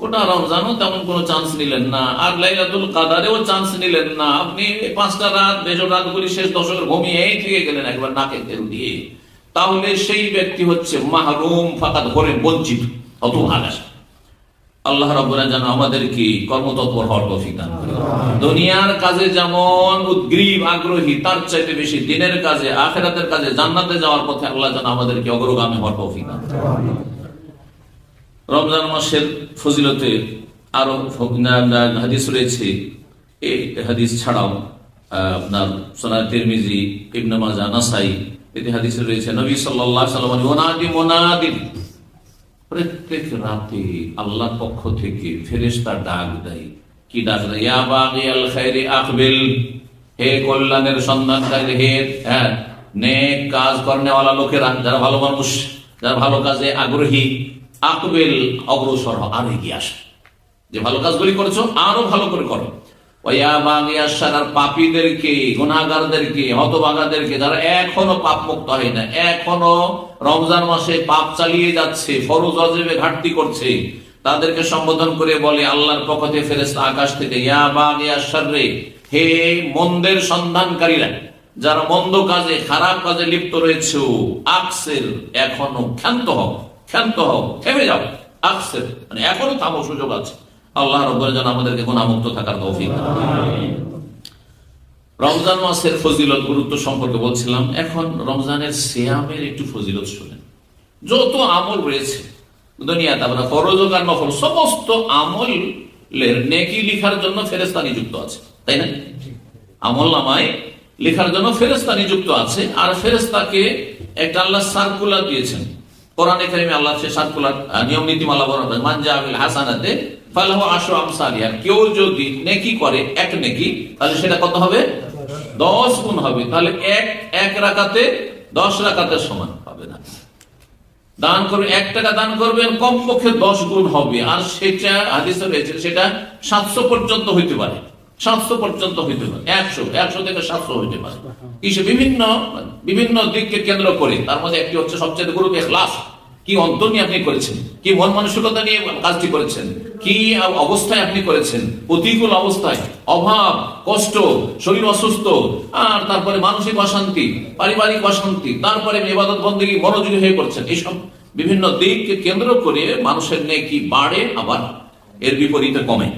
গোটা রমজানও তেমন কোনো চান্স নিলেন না। আর লাইলাতুল কাদারেও চান্স নিলেন না। আপনি পাঁচটা রাত বেজর রাত করে শেষ দশকের ঘুমিয়েই থেকে গেলেন একবার নাকে তেল দিয়ে। তাহলে সেই ব্যক্তি হচ্ছে মাহরুম ফাকাদ হরিম বঞ্চিত অত আল্লাহ যেন আমাদেরকে কর্মতৎপর হওয়ার তৌফিক দান করে দুনিয়ার কাজে যেমন উদ্গ্রীব আগ্রহী তার চাইতে বেশি দিনের কাজে আখেরাতের কাজে জান্নাতে যাওয়ার পথে আল্লাহ যেন আমাদেরকে অগ্রগামী হওয়ার তৌফিক দান করে। রমজান মাসের ফজিলতে আরও হাদিস রয়েছে। এই হাদিস ছাড়াও আপনার সোনা তিরমিজি, ইবনে মাজা নাসাই, এতে হাদিস রয়েছে, নবী সাল্লাল্লাহু আলাইহি প্রত্যেক রাতে আল্লাহর পক্ষ থেকে ফেরেশতা ডাক দেয়। কি ডাক দেয়? ইয়া হে কল্যাণের সন্ধানকারী হে হ্যাঁ কাজ করনেওয়ালা লোকেরা, যারা ভালো মানুষ, যারা ভালো কাজে আগ্রহী আকবিল অগ্রসর আর এগিয়ে আসে। যে ভালো কাজগুলি করেছ, আরও ভালো করে করো। আর পাপীদেরকে, গুনাহগারদেরকে, হতভাগাদেরকে, যারা এখনও পাপ মুক্ত হয় না এখনও রমজান মাসে পাপ চালিয়ে যাচ্ছে, ফরজ অজেবে ঘাটতি করছে, তাদেরকে সম্বোধন করে বলে আল্লাহর পক্ষ থেকে ফেরেশতা আকাশ থেকে, ইয়া বাগিয়াসার রে, হে মন্দের সন্ধানকারীরা, যারা মন্দ কাজে, খারাপ কাজে লিপ্ত রয়েছে, আকসের এখনও ক্ষান্ত হও। ক্ষান্ত হও, থেমে যাও। আকসের মানে এখনও থামো, সুযোগ আছে। আল্লাহ রব্বুল যেন আমাদেরকে গুণামুক্ত থাকার তৌফিক রমজান মাসের ফজিলত গুরুত্ব সম্পর্কে বলছিলাম। এখন রমজানের সিয়ামের একটু ফজিলত শুনেন। যত আমল রয়েছে, দুনিয়াতে আমরা ফরজ আর নফল সমস্ত আমলের নেকি লিখার জন্য ফেরেস্তা নিযুক্ত আছে, তাই না? আমল নামায় লেখার জন্য ফেরেস্তা নিযুক্ত আছে, আর ফেরেস্তাকে একটা আল্লাহ সার্কুলার দিয়েছেন। কোরআনে কারিমে আল্লাহ সে নিয়ম নীতিমালা হাসানাতে আমসালিহা কেউ যদি নেকি করে, এক নেকি, তাহলে সেটা কত হবে? দশ গুণ হবে। তাহলে এক এক রাকাতে, দশ রাকাতের সমান না। দান এক টাকা দান করবেন, কমপক্ষে দশ গুণ হবে। আর সেটা, হাদিসে রয়েছে, সেটা সাতশো পর্যন্ত হইতে পারে। সাতশো পর্যন্ত হইতে পারে। একশো একশো থেকে সাতশো হইতে পারে। কিসে? বিভিন্ন বিভিন্ন দিককে কেন্দ্র করে। তার মধ্যে একটি হচ্ছে সবচেয়ে গুরু ক্লাস কি অন্তর নিয়ে আপনি করেছেন? কি মন মানসিকতা নিয়ে কাজটি করেছেন? কি অবস্থায় আপনি করেছেন? প্রতিকূল অবস্থায়, অভাব, কষ্ট, শরীর অসুস্থ, আর তারপরে মানসিক অশান্তি, পারিবারিক অশান্তি, তারপরে ইবাদত বন্দী মনোযোগী হয়ে পড়ছেন, এইসব বিভিন্ন দিককে কেন্দ্র করে মানুষের নেই কি বাড়ে, আবার এর বিপরীতে কমে।